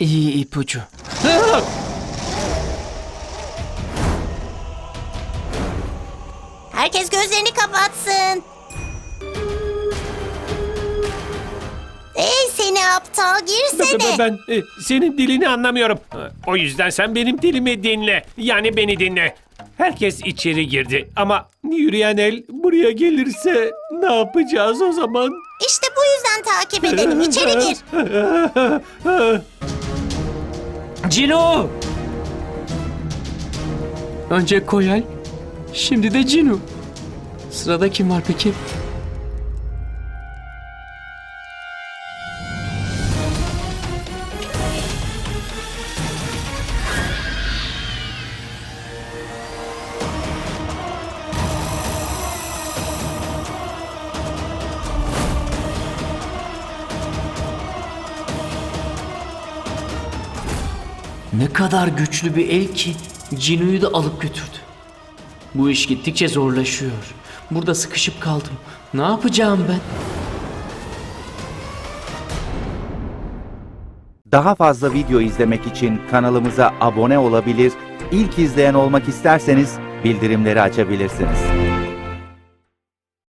İyi ipucu. Herkes gözlerini kapatsın. Ey seni aptal girsene. Ben e, senin dilini anlamıyorum. O yüzden sen benim dilimi dinle. Yani beni dinle. Herkes içeri girdi ama yürüyen el buraya gelirse ne yapacağız o zaman? İşte bu yüzden takip edelim. İçeri gir. Cino! Önce Koyal, şimdi de Cino. Sırada kim var peki? Ne kadar güçlü bir el ki Cino'yu da alıp götürdü. Bu iş gittikçe zorlaşıyor. Burada sıkışıp kaldım. Ne yapacağım ben? Daha fazla video izlemek için kanalımıza abone olabilir, ilk izleyen olmak isterseniz bildirimleri açabilirsiniz.